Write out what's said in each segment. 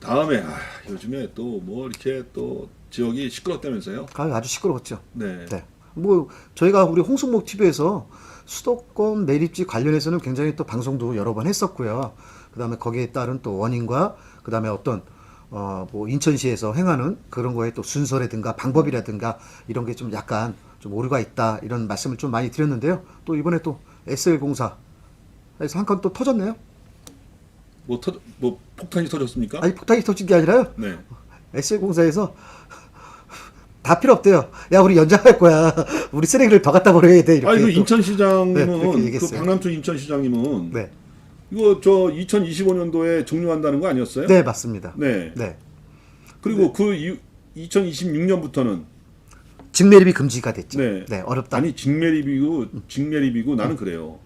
다음에 아, 요즘에 또 뭐 이렇게 또 지역이 시끄럽다면서요? 아, 아주 시끄러웠죠. 네. 네. 뭐 저희가 우리 홍순목 TV에서 수도권 매립지 관련해서는 굉장히 또 방송도 여러 번 했었고요. 그다음에 거기에 따른 또 원인과 그다음에 어떤 어 뭐 인천시에서 행하는 그런 거에 또 순서라든가 방법이라든가 이런 게 좀 약간 좀 오류가 있다 이런 말씀을 좀 많이 드렸는데요. 또 이번에 또 SL 공사에서 한 건 또 터졌네요. 뭐, 터, 뭐 폭탄이 터졌습니까? 아니 폭탄이 터진 게 아니라요. 네. SL 공사에서 다 필요 없대요. 야 우리 연장할 거야. 우리 쓰레기를 더 갖다 버려야 돼. 이렇게. 아니 그 또. 인천시장님은 네, 그 얘기했어요. 박남춘 인천시장님은 네. 이거 저 2025년도에 종료한다는 거 아니었어요? 네 맞습니다. 네. 네. 그리고 그 이후 2026년부터는 직매립이 금지가 됐죠. 네. 네, 어렵다. 아니 직매립이고 직매립이고 나는 그래요.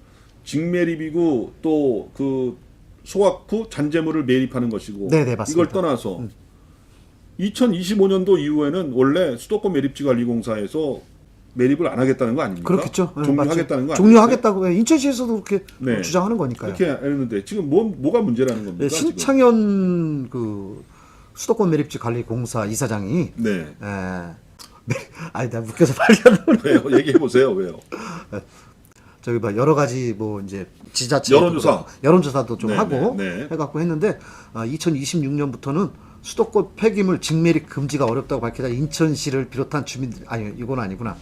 직매립이고 또 그 소각 후 잔재물을 매립하는 것이고 네, 네, 맞습니다. 이걸 떠나서 2025년도 이후에는 원래 수도권 매립지 관리공사에서 매립을 안 하겠다는 거 아닙니까? 그렇겠죠. 네, 종료하겠다는 맞죠. 거 종료하겠다고 해. 인천시에서도 그렇게 네. 주장하는 거니까요. 이렇게 했는데 지금 뭐 뭐가 문제라는 겁니까? 네? 신창현 그 수도권 매립지 관리공사 이사장이 네. 에, 네, 아니 나 웃겨서 말이 안 나오네. 왜요? 얘기해 보세요. 왜요? 저기 뭐 여러 가지 뭐 이제 지자체 여론조사. 여론조사도 좀 네, 하고 네, 네. 해갖고 했는데 아, 2026년부터는 수도권 폐기물 직매립 금지가 어렵다고 밝히자 인천시를 비롯한 주민들 아니 이건 아니구나.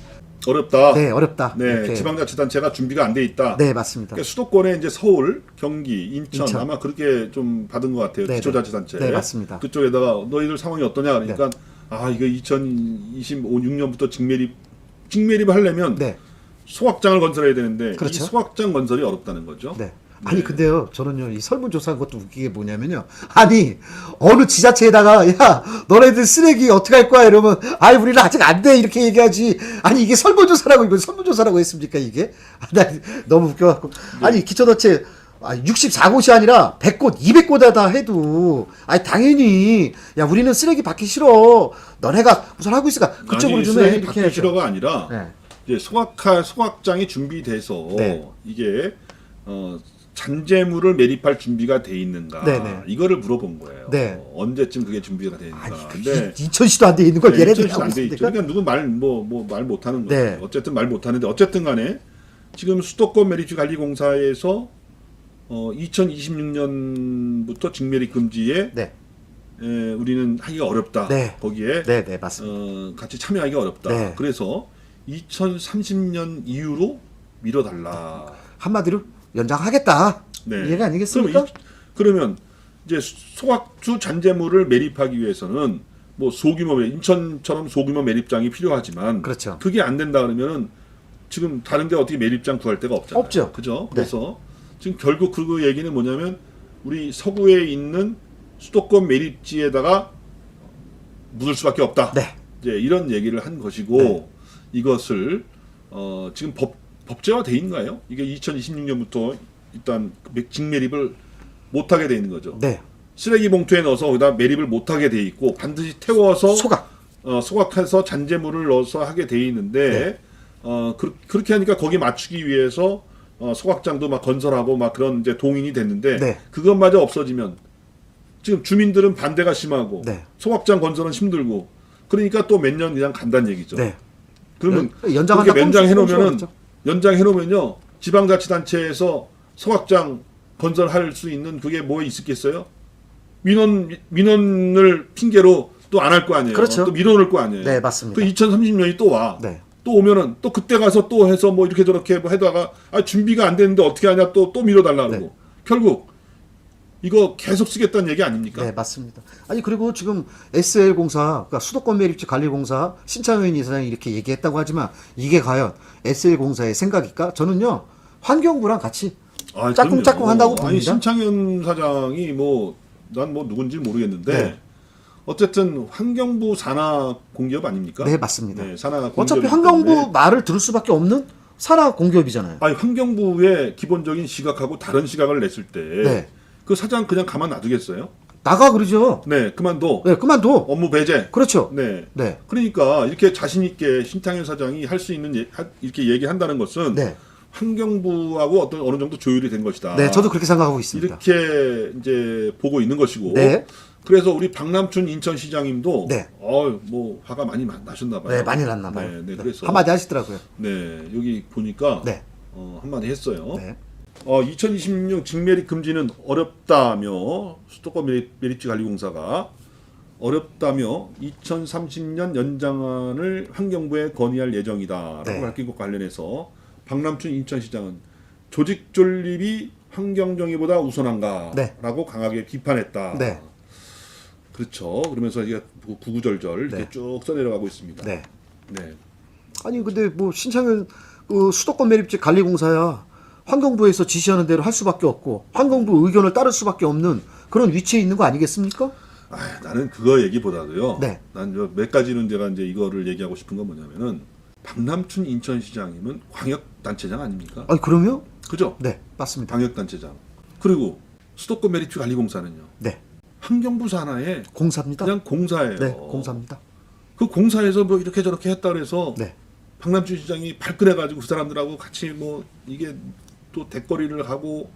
어렵다. 네 어렵다. 네, 이렇게. 지방자치단체가 준비가 안 돼 있다. 네 맞습니다. 그러니까 수도권에 이제 서울, 경기, 인천, 인천. 아마 그렇게 좀 받은 것 같아요. 네, 기초자치단체. 네, 맞습니다. 그쪽에다가 너희들 상황이 어떠냐 그러니까 아 이거 2025, 6년부터 직매립 직매립 하려면 네. 소각장을 건설해야 되는데 그렇죠. 이 소각장 건설이 어렵다는 거죠. 네. 아니 근데요 저는요 이 설문조사한 것도 웃기게 뭐냐면요. 아니 어느 지자체에다가 야 너네들 쓰레기 어떻게 할 거야? 이러면 아이 우리는 아직 안 돼. 이렇게 얘기하지. 아니 이게 설문조사라고 이거 설문조사라고 했습니까 이게? 아, 나 너무 웃겨갖고. 아니 기초자체 아, 64곳이 아니라 100곳 200곳에다 해도 아니 당연히 야 우리는 쓰레기 받기 싫어. 너네가 우선 하고 있으니까 그쪽으로 좀 쓰레기 이렇게 받기 해야죠. 싫어가 아니라 네. 이제 소각할 소각장이 준비돼서 네. 이게 어, 잔재물을 매립할 준비가 돼 있는가 네, 네. 이거를 물어본 거예요. 네. 언제쯤 그게 준비가 돼 있는가. 아니 그 근데 인천시도 안 돼 있는 걸 네, 얘네들이 하고 안돼 있죠. 그러니까 누구 말뭐 뭐 말 못하는 거예요. 네. 어쨌든 말 못하는데 어쨌든 간에 지금 수도권 매립지 관리 공사에서 어, 2026년부터 직매립 금지에 네. 에, 우리는 하기가 어렵다. 네. 거기에 네, 네, 맞습니다. 어, 같이 참여하기 어렵다. 네. 그래서 2030년 이후로 미뤄달라. 한마디로 연장하겠다. 네. 이 얘기 아니겠습니까? 그러면, 이, 그러면 이제 소각주 잔재물을 매립하기 위해서는 뭐 소규모 매- 인천처럼 소규모 매립장이 필요하지만 그렇죠. 그게 안 된다 그러면은 지금 다른 데 어떻게 매립장 구할 데가 없잖아요. 없죠. 그죠? 네. 그래서 지금 결국 그 얘기는 뭐냐면 우리 서구에 있는 수도권 매립지에다가 묻을 수밖에 없다. 네. 이제 이런 얘기를 한 것이고 네. 이것을 어, 지금 법 법제화 돼 있나요? 이게 2026년부터 일단 직매립을 못하게 돼 있는 거죠. 네. 쓰레기 봉투에 넣어서 거기다 매립을 못하게 돼 있고 반드시 태워서 소각. 어, 소각해서 잔재물을 넣어서 하게 돼 있는데 네. 어, 그, 그렇게 하니까 거기 맞추기 위해서 어, 소각장도 막 건설하고 막 그런 이제 동인이 됐는데 네. 그것마저 없어지면 지금 주민들은 반대가 심하고 네. 소각장 건설은 힘들고 그러니까 또 몇 년 그냥 간다는 얘기죠. 네. 그러면 연- 연장한다 그렇게 연장해 놓으면은 꼼수가 연장해 놓으면요 지방자치단체에서 소각장 건설할 수 있는 그게 뭐 있겠어요? 민원 미- 민원을 핑계로 또 안 할 거 아니에요. 그렇죠. 또 밀어놓을 거 아니에요. 네, 맞습니다. 그 2030년이 또 와. 네. 또 오면은 또 그때 가서 또 해서 뭐 이렇게 저렇게 뭐 해다가 아 준비가 안 됐는데 어떻게 하냐 또또 밀어달라 그러고 네. 결국 이거 계속 쓰겠다는 얘기 아닙니까? 네, 맞습니다. 아니 그리고 지금 SL 공사, 그러니까 수도권 매립지 관리 공사 신창현 이사장이 이렇게 얘기했다고 하지만 이게 과연 SL 공사의 생각일까? 저는요 환경부랑 같이 아, 짝꿍짝꿍. 한다고 아니 봅니다. 신창현 사장이 뭐 난 뭐 누군지 모르겠는데 네. 어쨌든 환경부 산하 공기업 아닙니까? 네 맞습니다. 네, 산하 공기업. 어차피 환경부 말을 들을 수밖에 없는 산하 공기업이잖아요. 아니 환경부의 기본적인 시각하고 다른 시각을 냈을 때 그 네. 사장 그냥 가만 놔두겠어요? 나가 그러죠. 네, 그만둬. 네, 그만둬. 업무 배제. 그렇죠. 네. 네, 그러니까 이렇게 자신 있게 신창현 사장이 할 수 있는 예- 하- 이렇게 얘기한다는 것은 네, 환경부하고 어떤 어느 정도 조율이 된 것이다. 네, 저도 그렇게 생각하고 있습니다. 이렇게 이제 보고 있는 것이고 네. 그래서 우리 박남춘 인천시장님도 네. 어뭐 화가 많이 마- 나셨나 봐요. 네, 많이 났나 봐요. 네, 네, 네. 그래서 한마디 하시더라고요. 네 여기 보니까 네. 어, 한마디 했어요. 네. 어, 2026 직매립 금지는 어렵다며 수도권 매립, 매립 지 관리공사가 어렵다며 2030년 연장안을 환경부에 건의할 예정이다라고 네. 밝힌 것 관련해서 박남춘 인천시장은 조직 존립이 환경 정의보다 우선한가라고 네. 강하게 비판했다. 네. 그렇죠. 그러면서 이게 구- 구구절절 네. 이렇게 쭉 써내려가고 있습니다. 네. 네. 아니 근데 뭐 신창현 그 수도권 매립지 관리공사야 환경부에서 지시하는 대로 할 수밖에 없고 환경부 의견을 따를 수밖에 없는 그런 위치에 있는 거 아니겠습니까? 아, 나는 그거 얘기보다도요. 네. 난몇 가지는 제가 이제 이거를 얘기하고 싶은 건 뭐냐면은 박남춘 인천시장님은 광역단체장 아닙니까? 아니 그러면 그죠? 네 맞습니다. 광역단체장. 그리고 수도권 메리츠 관리공사는요. 네 환경부 산하에 공사입니다. 그냥 공사예요. 네 공사입니다. 그 공사에서 뭐 이렇게 저렇게 했다 그래서 네 박남춘 시장이 발끈해가지고 그 사람들하고 같이 뭐 이게 또 대거리를 하고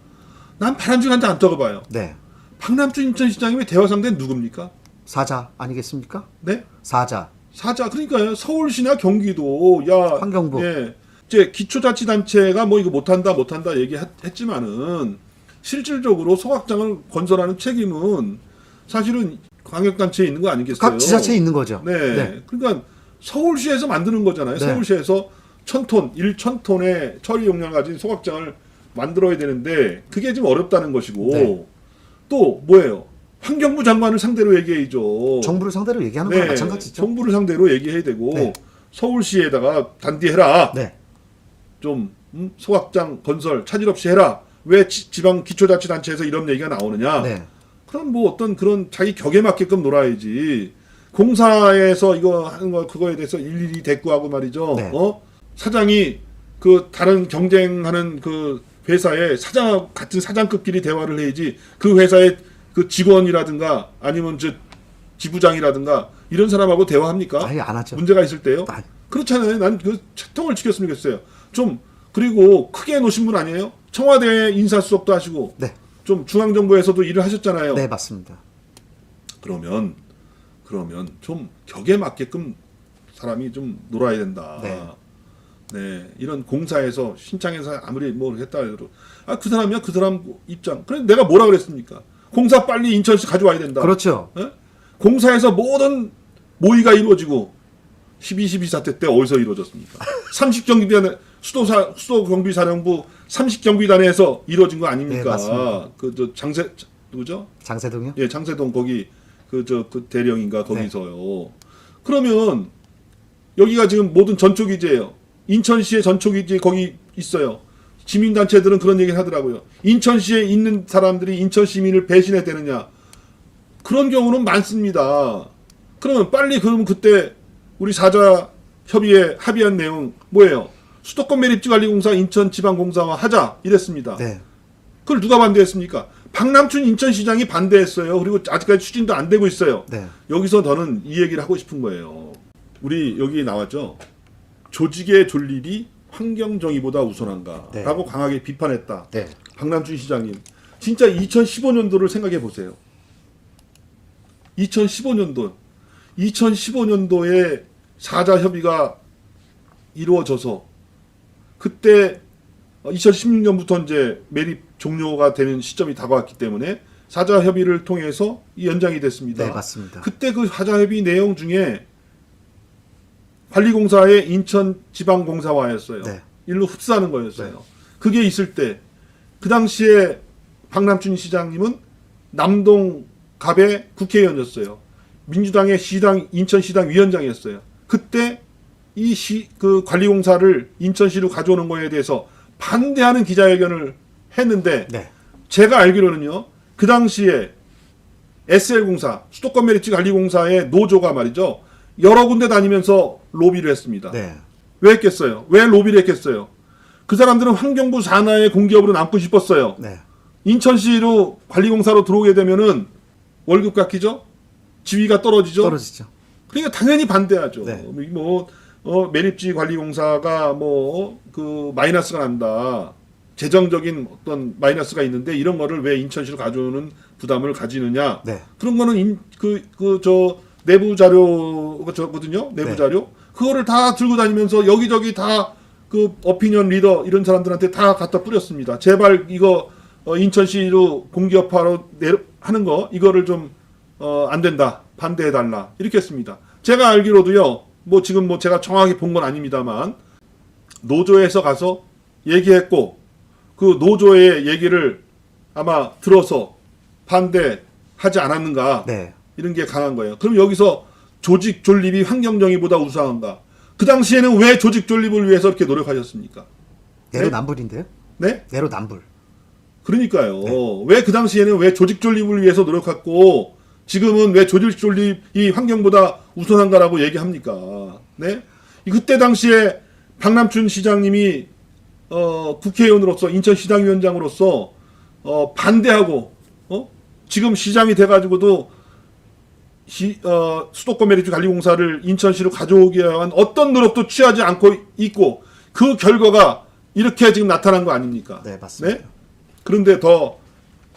난 바람중 한자 안 떠가봐요. 네. 박남춘 인천시장님의 대화 상대는 누굽니까? 사자 아니겠습니까? 네? 사자 사자 그러니까요 서울시나 경기도 야 환경부. 예 이제 기초자치단체가 뭐 이거 못한다 못한다 얘기했지만은 실질적으로 소각장을 건설하는 책임은 사실은 광역단체에 있는 거 아니겠어요? 각 지자체에 있는 거죠. 네. 그러니까 서울시에서 만드는 거잖아요. 네. 서울시에서 천톤, 1천톤의 처리 용량 가진 소각장을 만들어야 되는데 그게 지금 어렵다는 것이고 네. 또 뭐예요? 환경부 장관을 상대로 얘기해야죠. 정부를 상대로 얘기하는 거랑 마찬가지죠. 네. 정부를 상대로 얘기해야 되고 네. 서울시에다가 단디해라. 네. 좀 음, 소각장 건설 차질 없이 해라. 왜 지, 방 기초자치단체에서 이런 얘기가 나오느냐? 네. 그럼 뭐 어떤 그런 자기 격에 맞게끔 놀아야지. 공사에서 이거 하는 거 그거에 대해서 일일이 대꾸하고 말이죠. 네. 어? 사장이 그 다른 경쟁하는 그 회사에 사장 같은 사장급끼리 대화를 해야지. 그 회사의 그 직원이라든가 아니면 저 지부장이라든가 이런 사람하고 대화합니까? 아예 안 하죠. 문제가 있을 때요? 아니. 그렇잖아요. 난 그 채통을 지켰으면 좋겠어요. 좀 그리고 크게 놓으신 분 아니에요? 청와대 인사수석도 하시고 네. 좀 중앙정부에서도 일을 하셨잖아요. 네 맞습니다. 그러면 그러면 좀 격에 맞게끔 사람이 좀 놀아야 된다. 네. 네, 이런 공사에서 신창에서 아무리 뭐 했다 해도 아 그 사람이야 그 사람 입장. 그래 내가 뭐라 그랬습니까? 공사 빨리 인천시 가져와야 된다. 그렇죠. 예? 공사에서 모든 모의가 이루어지고 12.12 사태 때 어디서 이루어졌습니까? 30경비단에 수도사 수도 경비 사령부 30경비단에서 이루어진 거 네, 아닙니까? 맞습니다. 그저 장세 누구죠? 장세동이요? 예, 장세동 거기 그저그 대령인가 네. 거기서요. 그러면 여기가 지금 모든 전초 기지예요. 인천시의 전초기지 거기 있어요. 시민단체들은 그런 얘기를 하더라고요. 인천시에 있는 사람들이 인천 시민을 배신해 되느냐? 그런 경우는 많습니다. 그러면 빨리 그러면 그때 우리 사자 협의회 합의한 내용 뭐예요? 수도권 매립지 관리공사 인천지방공사와 하자 이랬습니다. 네. 그걸 누가 반대했습니까? 박남춘 인천시장이 반대했어요. 그리고 아직까지 추진도 안 되고 있어요. 네. 여기서 저는 이 얘기를 하고 싶은 거예요. 우리 여기 나왔죠. 조직의 존립이 환경 정의보다 우선한가라고 네. 강하게 비판했다. 네. 박남춘 시장님. 진짜 2015년도를 생각해 보세요. 2015년도 2015년도에 사자 협의가 이루어져서 그때 2016년부터 이제 매립 종료가 되는 시점이 다가왔기 때문에 사자 협의를 통해서 이 연장이 됐습니다. 네 맞습니다. 그때 그 사자 협의 내용 중에 관리공사의 인천지방공사와였어요. 네. 일로 흡수하는 거였어요. 그게 있을 때 그 당시에 박남춘 시장님은 남동 갑의 국회의원이었어요. 민주당의 시당 인천시당 위원장이었어요. 그때 이 시 그 관리공사를 인천시로 가져오는 거에 대해서 반대하는 기자회견을 했는데 네. 제가 알기로는요. 그 당시에 SL공사 수도권 메리츠 관리공사의 노조가 말이죠. 여러 군데 다니면서 로비를 했습니다. 네. 왜 했겠어요? 왜 로비를 했겠어요? 그 사람들은 환경부 산하의 공기업으로 남고 싶었어요. 네. 인천시로 관리공사로 들어오게 되면은 월급 깎이죠? 지위가 떨어지죠? 떨어지죠. 그러니까 당연히 반대하죠. 네. 뭐 어, 매립지 관리공사가 뭐 그 마이너스가 난다. 재정적인 어떤 마이너스가 있는데 이런 거를 왜 인천시로 가져오는 부담을 가지느냐 네. 그런 거는 그그 저 내부 자료가 저거든요. 내부 네. 자료. 그거를 다 들고 다니면서 여기저기 다 그 어피니언 리더 이런 사람들한테 다 갖다 뿌렸습니다. 제발 이거 어, 인천시로 공기업화로 내려 하는 거 이거를 좀 어, 안 된다. 반대해 달라. 이렇게 했습니다. 제가 알기로도요 뭐 지금 뭐 제가 정확히 본 건 아닙니다만 노조에서 가서 얘기했고 그 노조의 얘기를 아마 들어서 반대하지 않았는가. 네. 이런 게 강한 거예요. 그럼 여기서 조직 존립이 환경 정의보다 우수한가? 그 당시에는 왜 조직 존립을 위해서 이렇게 노력하셨습니까? 내로남불인데요. 네? 내로남불. 그러니까요. 왜그 당시에는 왜 조직 존립을 위해서 노력했고 지금은 왜 조직 존립이 환경보다 우선한가라고 얘기합니까? 네? 이 그때 당시에 박남춘 시장님이 어, 국회의원으로서 인천시당위원장으로서 어, 반대하고 어? 지금 시장이 돼가지고도 시, 어, 수도권 메리트 관리공사를 인천시로 가져오기 위한 어떤 노력도 취하지 않고 있고 그 결과가 이렇게 지금 나타난 거 아닙니까? 네, 맞습니다. 그런데 더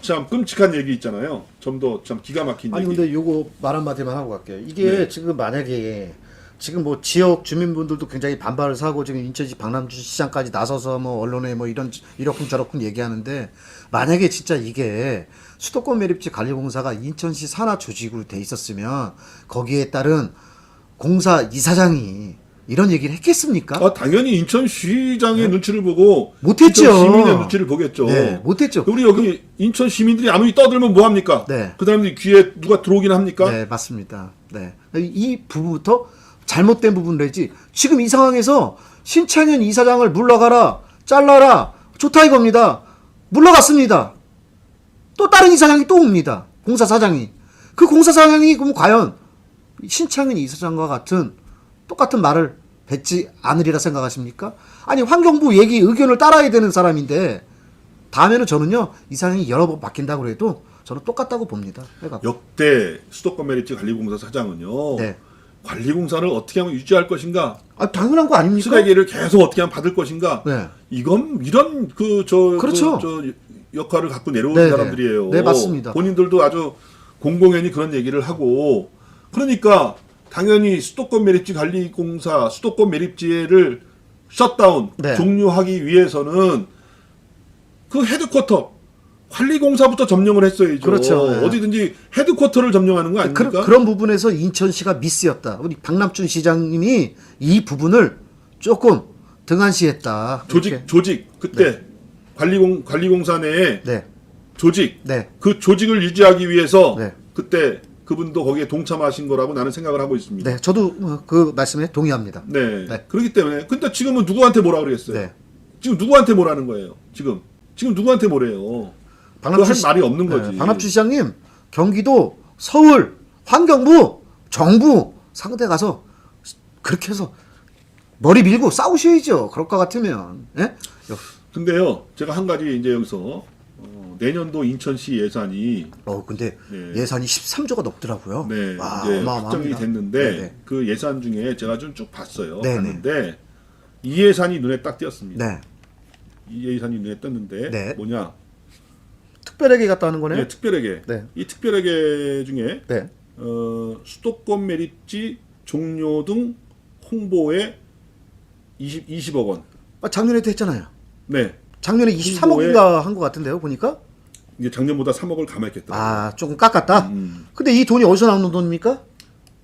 참 끔찍한 얘기 있잖아요. 좀 더 참 기가 막힌 아니 얘기. 근데 요거 말 한마디만 하고 갈게요. 이게 네. 지금 만약에 지금 뭐 지역 주민분들도 굉장히 반발을 사고 지금 인천시 박남준 시장까지 나서서 뭐 언론에 뭐 이런 이렇군 저렇군 얘기하는데 만약에 진짜 이게 수도권 매립지 관리공사가 인천시 산하 조직으로 돼 있었으면 거기에 따른 공사 이사장이 이런 얘기를 했겠습니까? 아, 당연히 인천시장의 눈치를 보고 네. 못했죠. 인천 시민의 눈치를 보겠죠. 네, 못했죠. 우리 여기 인천 시민들이 아무리 떠들면 뭐 합니까? 네. 그 사람들이 귀에 누가 들어오긴 합니까? 네, 맞습니다. 네. 이 부분부터 잘못된 부분이지. 지금 이 상황에서 신창현 이사장을 물러가라, 잘라라, 좋다 이겁니다. 물러갔습니다. 또 다른 이사장이 또 옵니다. 공사 사장이. 그 공사 사장이 그럼 과연 신창현 이사장과 같은 똑같은 말을 뱉지 않으리라 생각하십니까? 아니, 환경부 얘기, 의견을 따라야 되는 사람인데, 다음에는 저는요, 이사장이 여러 번 바뀐다고 해도 저는 똑같다고 봅니다. 해갖고. 역대 수도권 메리트 관리공사 사장은요. 네. 관리공사를 어떻게 하면 유지할 것인가? 아, 당연한 거 아닙니까? 쓰레기를 계속 어떻게 하면 받을 것인가? 네. 이건 이런 그저 그렇죠. 저 역할을 갖고 내려온 네, 네. 사람들이에요. 네, 맞습니다. 본인들도 아주 공공연히 그런 얘기를 하고 그러니까 당연히 수도권 매립지 관리공사 수도권 매립지를 셧다운 네. 종료하기 위해서는 그 헤드쿼터 관리공사부터 점령을 했어야죠. 그렇죠. 네. 어디든지 헤드쿼터를 점령하는 거 아닙니까? 그, 그런 부분에서 인천시가 미스였다. 우리 박남준 시장님이 이 부분을 조금 등한시했다. 조직 이렇게. 조직 그때 관리공 관리공사 내에 네, 조직 네, 그 조직을 유지하기 위해서 네. 그때 그분도 거기에 동참하신 거라고 나는 생각을 하고 있습니다. 네. 저도 어, 그 말씀에 동의합니다. 네. 네. 그렇기 때문에 근데 지금은 누구한테 뭐라 그랬어요? 네. 지금 누구한테 뭐라는 거예요? 지금 지금 누구한테 뭐래요? 할 시- 말이 없는 네, 거지. 박남준 시장님, 경기도, 서울, 환경부, 정부 상대 가서 그렇게 해서 머리 밀고 싸우셔야죠. 그럴 것 같으면. 예? 근데요, 제가 한 가지 이제 여기서 어, 내년도 인천시 예산이 어, 근데 네. 예산이 13조가 넘더라고요. 네, 와, 이제. 확정이 됐는데 네, 네. 그 예산 중에 제가 좀 쭉 봤어요. 네, 네. 봤는데 이 예산이 눈에 딱 띄었습니다. 네. 이 예산이 눈에 띄었는데 네. 뭐냐? 특별하게 갔다 하는 거네요. 네, 특별하게 네. 이 특별하게 중에 네. 어, 수도권 매립지 종료 등 홍보에 20, 20억 원. 아, 작년에도 했잖아요. 네. 작년에 23억인가 한 것 같은데요, 보니까. 이게 작년보다 3억을 감액했다. 아, 조금 깎았다. 음. 근데 이 돈이 어디서 나오는 돈입니까?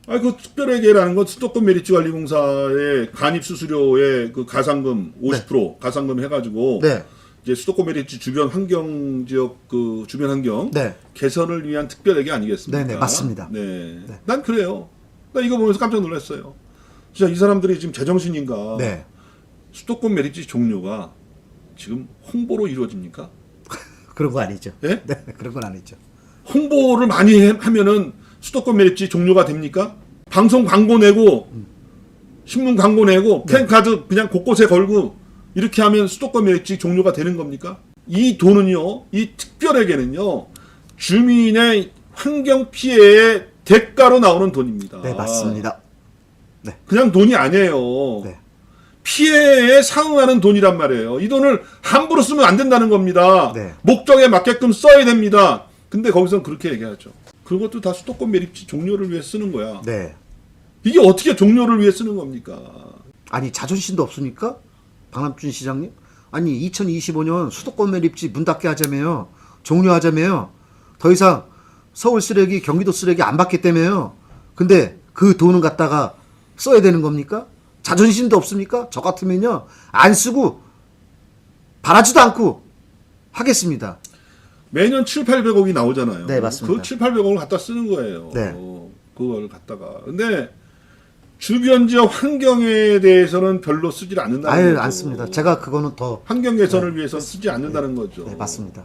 아, 그 특별회계라는 건 수도권 매립지 관리공사의 간입 수수료의 그 가상금 50% 가상금 해가지고 네. 이제 수도권 매립지 주변 환경 지역 그 주변 환경 네. 개선을 위한 특별회계 아니겠습니까? 네, 네, 맞습니다. 네. 난 그래요. 나 이거 보면서 깜짝 놀랐어요. 진짜 이 사람들이 지금 제정신인가? 네. 수도권 매립지 종료가 지금 홍보로 이루어집니까? 그런 거 아니죠. 예? 네, 그런 건 아니죠. 홍보를 많이 해- 하면은 수도권 매립지 종료가 됩니까? 방송 광고 내고 신문 광고 내고 네. 팬카드 그냥 곳곳에 걸고 이렇게 하면 수도권 매립지 종료가 되는 겁니까? 이 돈은요, 이 특별회계는요, 주민의 환경 피해의 대가로 나오는 돈입니다. 네, 맞습니다. 그냥 돈이 아니에요. 네. 피해에 상응하는 돈이란 말이에요. 이 돈을 함부로 쓰면 안 된다는 겁니다. 네. 목적에 맞게끔 써야 됩니다. 근데 거기서는 그렇게 얘기하죠. 그것도 다 수도권 매립지 종료를 위해 쓰는 거야. 네. 이게 어떻게 종료를 위해 쓰는 겁니까? 아니 자존심도 없습니까? 박남준 시장님? 아니 2025년 수도권 매립지 문 닫게 하자며요. 종료하자며요. 더 이상 서울 쓰레기, 경기도 쓰레기 안 받기 때문에요. 근데 그 돈은 갖다가 써야 되는 겁니까? 자존심도 없습니까? 저 같으면요. 안 쓰고 바라지도 않고 하겠습니다. 매년 7, 800억이 나오잖아요. 네, 맞습니다. 그 7, 800억을 갖다 쓰는 거예요. 네. 어, 그걸 갖다가. 근데 주변 지역 환경에 대해서는 별로 쓰질 않는다는 거죠. 안 씁니다. 제가 그거는 더 환경 개선을 위해서 쓰지 않는다는 거죠. 네, 맞습니다.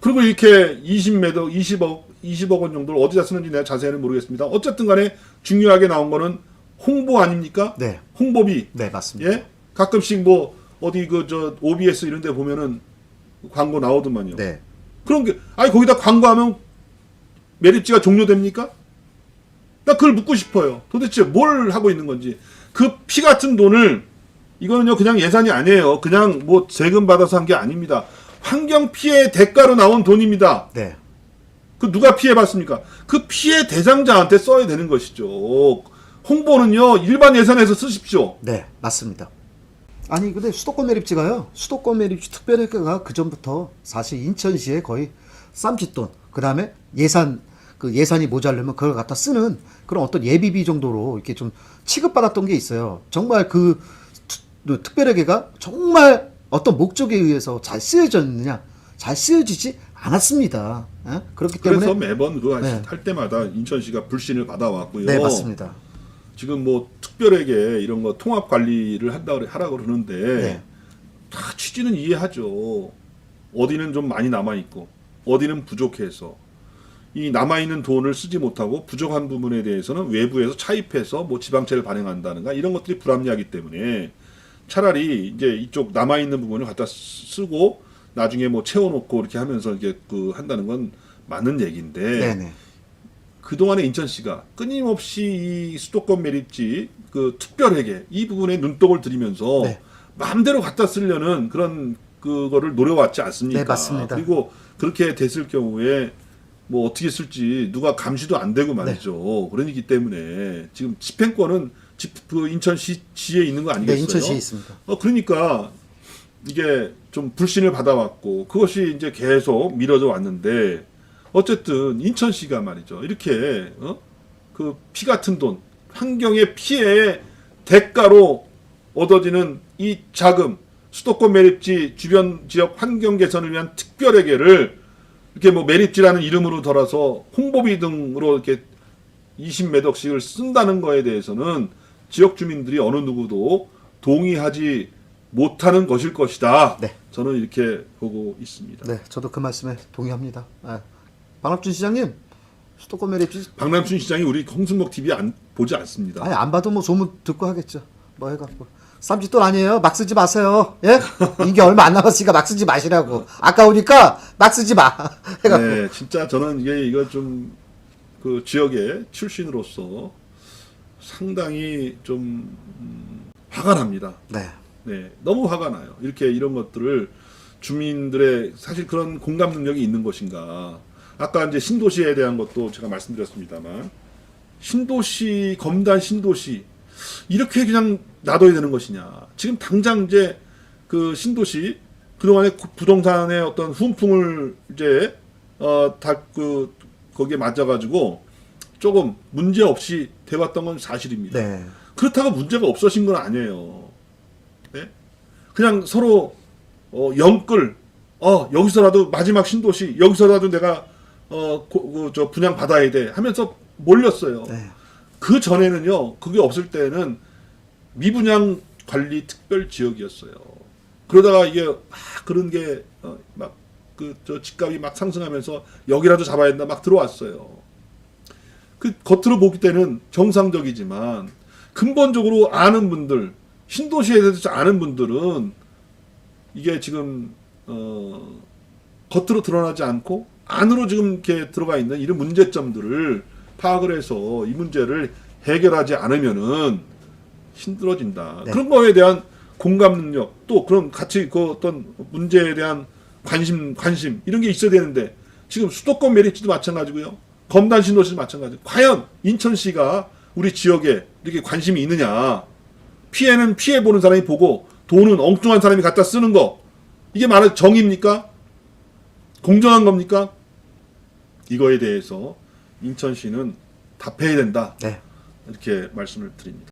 그리고 이렇게 20매도 20억 20억 원 정도를 어디다 쓰는지 내가 자세히는 모르겠습니다. 어쨌든 간에 중요하게 나온 거는 홍보 아닙니까? 네. 홍보비. 네, 맞습니다. 예? 가끔씩 뭐 어디 그 저 OBS 이런 데 보면은 광고 나오더만요. 네. 그런 게 아니 거기다 광고하면 매립지가 종료됩니까? 나 그걸 묻고 싶어요. 도대체 뭘 하고 있는 건지. 그 피 같은 돈을 이거는요 그냥 예산이 아니에요. 그냥 뭐 세금 받아서 한 게 아닙니다. 환경 피해 대가로 나온 돈입니다. 네. 그 누가 피해 봤습니까? 그 피해 대상자한테 써야 되는 것이죠. 홍보는요 일반 예산에서 쓰십시오. 네, 맞습니다. 아니 근데 수도권 매립지가요. 수도권 매립지 특별회계가 그 전부터 사실 인천시에 거의 쌈짓돈. 그 다음에 예산 그 예산이 모자르면 그걸 갖다 쓰는 그런 어떤 예비비 정도로 이렇게 좀 취급받았던 게 있어요. 정말 그 투- 특별회계가 정말 어떤 목적에 의해서 잘 쓰여졌느냐, 잘 쓰여지지 않았습니다. 예? 그렇기 때문에 그래서 매번 그거 네. 할 때마다 인천시가 불신을 받아왔고요. 네 맞습니다. 지금 뭐 특별하게 이런 거 통합 관리를 한다 그래- 하라 그러는데 네. 다 취지는 이해하죠. 어디는 좀 많이 남아 있고 어디는 부족해서 이 남아 있는 돈을 쓰지 못하고 부족한 부분에 대해서는 외부에서 차입해서 뭐 지방채를 발행한다든가 이런 것들이 불합리하기 때문에 차라리 이제 이쪽 남아 있는 부분을 갖다 쓰고 나중에 뭐 채워놓고 이렇게 하면서 이게 그 한다는 건 맞는 얘기인데 네네. 그동안에 인천시가 끊임없이 이 수도권 매립지 그 특별회계 이 부분에 눈독을 들이면서 네. 마음대로 갖다 쓰려는 그런 그거를 노려왔지 않습니까? 네, 맞습니다. 그리고 그렇게 됐을 경우에 뭐 어떻게 쓸지 누가 감시도 안 되고 말이죠. 그러기 때문에 지금 집행권은 집, 그 인천시 지에 있는 거 아니겠어요? 네, 인천시에 있습니다. 어 그러니까 이게 좀 불신을 받아왔고 그것이 이제 계속 미뤄져 왔는데 어쨌든 인천시가 말이죠 이렇게 어? 그피 같은 돈 환경의 피해의 대가로 얻어지는 이 자금 수도권 매립지 주변 지역 환경 개선을 위한 특별회계를 이렇게 뭐 매립지라는 이름으로 덜어서 홍보비 등으로 이렇게 20매덕씩을 쓴다는 거에 대해서는 지역 주민들이 어느 누구도 동의하지 못하는 것일 것이다. 네. 저는 이렇게 보고 있습니다. 네, 저도 그 말씀에 동의합니다. 아, 박남준 시장님, 수도권 매립지 박남춘 시장이 우리 홍순목 TV 안 보지 않습니다. 아니 안 봐도 뭐 소문 듣고 하겠죠. 뭐 해갖고 쌈짓돈 아니에요. 막 쓰지 마세요. 예? 이게 얼마 안 남았으니까 막 쓰지 마시라고. 아까우니까 막 쓰지 마. 해갖고 네, 진짜 저는 이게 이거 좀 그 지역의 출신으로서 상당히 좀 음, 화가 납니다. 네, 네, 너무 화가 나요. 이렇게 이런 것들을 주민들의 사실 그런 공감 능력이 있는 것인가. 아까 이제 신도시에 대한 것도 제가 말씀드렸습니다만 신도시 검단 신도시 이렇게 그냥 놔둬야 되는 것이냐. 지금 당장 이제 그 신도시 그동안에 구- 부동산의 어떤 훈풍을 이제 어다그 거기에 맞아가지고 조금 문제 없이 돼왔던 건 사실입니다. 네, 그렇다고 문제가 없어진 건 아니에요. 네? 그냥 서로 어, 영끌 어 여기서라도 마지막 신도시 여기서라도 내가 어저 분양 받아야 돼 하면서 몰렸어요. 네. 그 전에는요 그게 없을 때는 미분양 관리 특별 지역이었어요. 그러다가 이게 막 그런 게막그 저 집값이 막 상승하면서 여기라도 잡아야 된다 막 들어왔어요. 그 겉으로 보기 때는 정상적이지만 근본적으로 아는 분들 신도시에 대해서 아는 분들은 이게 지금 어 겉으로 드러나지 않고 안으로 지금 이렇게 들어가 있는 이런 문제점들을 파악을 해서 이 문제를 해결하지 않으면은 힘들어진다. 네. 그런 거에 대한 공감 능력 또 그런 같이 그 어떤 문제에 대한 관심 관심 이런 게 있어야 되는데 지금 수도권 메리츠도 마찬가지고요. 검단 신도시도 마찬가지. 과연 인천시가 우리 지역에 이렇게 관심이 있느냐? 피해는 피해 보는 사람이 보고 돈은 엉뚱한 사람이 갖다 쓰는 거 이게 말은 정입니까? 공정한 겁니까? 이거에 대해서 인천시는 답해야 된다 네. 이렇게 말씀을 드립니다.